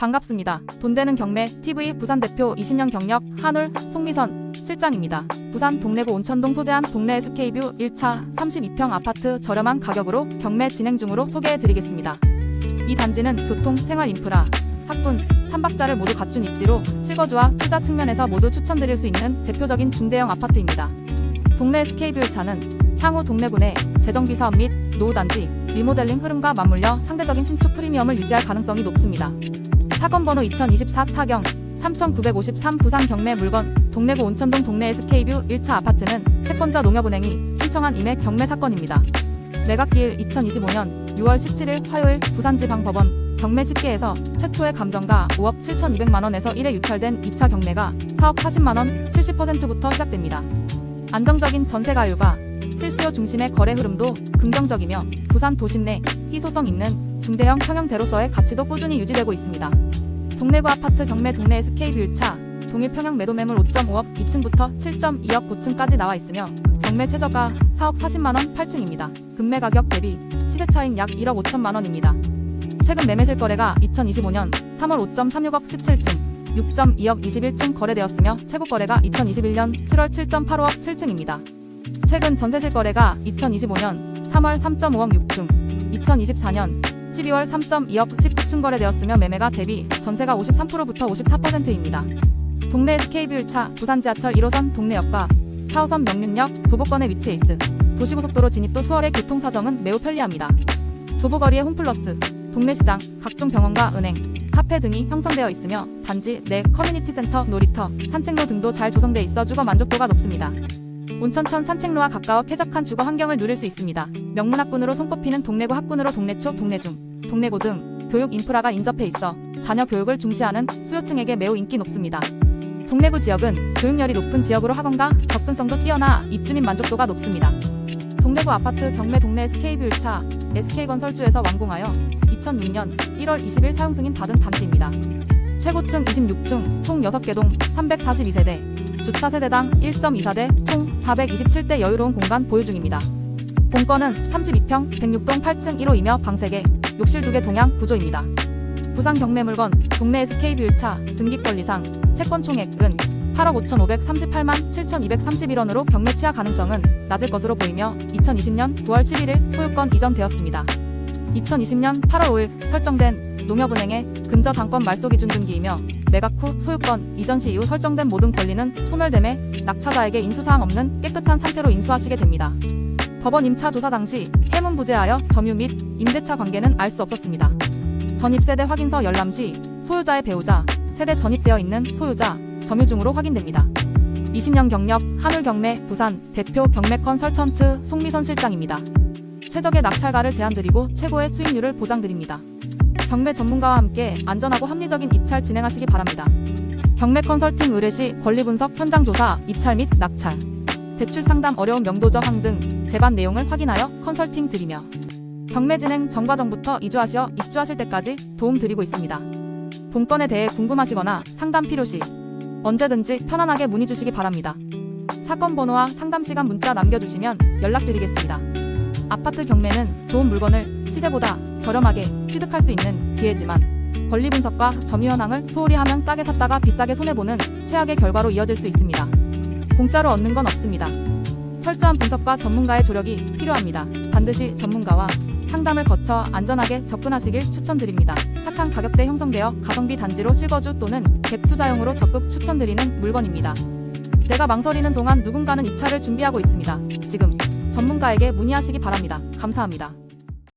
반갑습니다. 돈 되는 경매 TV 부산 대표 20년 경력 한울 송미선 실장입니다. 부산 동래구 온천동 소재한 동래 SK뷰 1차 32평 아파트 저렴한 가격으로 경매 진행 중으로 소개해 드리겠습니다. 이 단지는 교통, 생활 인프라, 학군, 삼박자를 모두 갖춘 입지로 실거주와 투자 측면에서 모두 추천드릴 수 있는 대표적인 중대형 아파트입니다. 동래 SK뷰 1차는 향후 동래군의 재정비 사업 및 노후단지, 리모델링 흐름과 맞물려 상대적인 신축 프리미엄을 유지할 가능성이 높습니다. 사건 번호 2024 타경 3953 부산 경매 물건 동래구 온천동 동래 SK뷰 1차 아파트는 채권자 농협은행이 신청한 임의 경매 사건입니다. 매각기일 2025년 6월 17일 화요일 부산지방법원 경매 10개에서 최초의 감정가 5억 7,200만 원에서 1회 유찰된 2차 경매가 4억 40만 원 70%부터 시작됩니다. 안정적인 전세가율과 실수요 중심의 거래 흐름도 긍정적이며 부산 도심 내 희소성 있는 중대형 평형대로서의 가치도 꾸준히 유지되고 있습니다. 동래구 아파트 경매 동래 SK뷰 1차 동일 평형 매도 매물 5.5억 2층부터 7.2억 고층까지 나와 있으며 경매 최저가 4억 40만 원 8층입니다. 금매 가격 대비 시세 차익 약 1억 5천만 원입니다. 최근 매매 실 거래가 2025년 3월 5.36억 17층, 6.2억 21층 거래되었으며 최고 거래가 2021년 7월 7.85억 7층입니다. 최근 전세 실 거래가 2025년 3월 3.5억 6층, 2024년 12월 3.2억 19층 거래되었으며 매매가 대비 전세가 53%부터 54%입니다. 동래 SK뷰 1차 부산 지하철 1호선 동래역과 4호선 명륜역 도보권에 위치해 있으 도시고속도로 진입도 수월해 교통 사정은 매우 편리합니다. 도보거리에 홈플러스, 동네시장, 각종 병원과 은행, 카페 등이 형성되어 있으며 단지 내 커뮤니티 센터, 놀이터, 산책로 등도 잘 조성돼 있어 주거 만족도가 높습니다. 온천천 산책로와 가까워 쾌적한 주거 환경을 누릴 수 있습니다. 명문학군으로 손꼽히는 동래구 학군으로 동래초, 동래중, 동래고 등 교육 인프라가 인접해 있어 자녀 교육을 중시하는 수요층에게 매우 인기 높습니다. 동래구 지역은 교육열이 높은 지역으로 학원과 접근성도 뛰어나 입주민 만족도가 높습니다. 동래구 아파트 경매 동래 SK뷰 1차 SK건설주에서 완공하여 2006년 1월 20일 사용 승인 받은 단지입니다. 최고층 26층 총 6개 동 342세대, 주차 세대당 1.24대 총 427대 여유로운 공간 보유 중입니다. 본건은 32평 106동 8층 1호이며 방 3개, 욕실 2개 동양 구조입니다. 부산 경매 물건 동래 SK뷰 1차 등기권리상 채권 총액은 8억 5,538만 7,231원으로 경매 취하 가능성은 낮을 것으로 보이며 2020년 9월 11일 소유권 이전되었습니다. 2020년 8월 5일 설정된 농협은행의 근저 당권 말소 기준 등기이며 매각 후 소유권 이전 시 이후 설정된 모든 권리는 소멸됨에 낙차자에게 인수사항 없는 깨끗한 상태로 인수하시게 됩니다. 법원 임차 조사 당시 해문 부재하여 점유 및 임대차 관계는 알 수 없었습니다. 전입세대 확인서 열람 시 소유자의 배우자, 세대 전입되어 있는 소유자, 점유 중으로 확인됩니다. 20년 경력 한울 경매 부산 대표 경매 컨 설턴트 송미선 실장입니다. 최적의 낙찰가를 제안드리고 최고의 수익률을 보장드립니다. 경매 전문가와 함께 안전하고 합리적인 입찰 진행하시기 바랍니다. 경매 컨설팅 의뢰 시 권리 분석, 현장 조사, 입찰 및 낙찰, 대출 상담 어려운 명도 저항 등 제반 내용을 확인하여 컨설팅 드리며 경매 진행 전과정부터 이주하시어 입주하실 때까지 도움 드리고 있습니다. 본건에 대해 궁금하시거나 상담 필요시 언제든지 편안하게 문의 주시기 바랍니다. 사건 번호와 상담 시간 문자 남겨주시면 연락드리겠습니다. 아파트 경매는 좋은 물건을 시세보다 저렴하게 취득할 수 있는 기회지만 권리 분석과 점유 현황을 소홀히 하면 싸게 샀다가 비싸게 손해보는 최악의 결과로 이어질 수 있습니다. 공짜로 얻는 건 없습니다. 철저한 분석과 전문가의 조력이 필요합니다. 반드시 전문가와 상담을 거쳐 안전하게 접근하시길 추천드립니다. 착한 가격대 형성되어 가성비 단지로 실거주 또는 갭 투자용으로 적극 추천드리는 물건입니다. 내가 망설이는 동안 누군가는 입찰을 준비하고 있습니다. 지금 전문가에게 문의하시기 바랍니다. 감사합니다.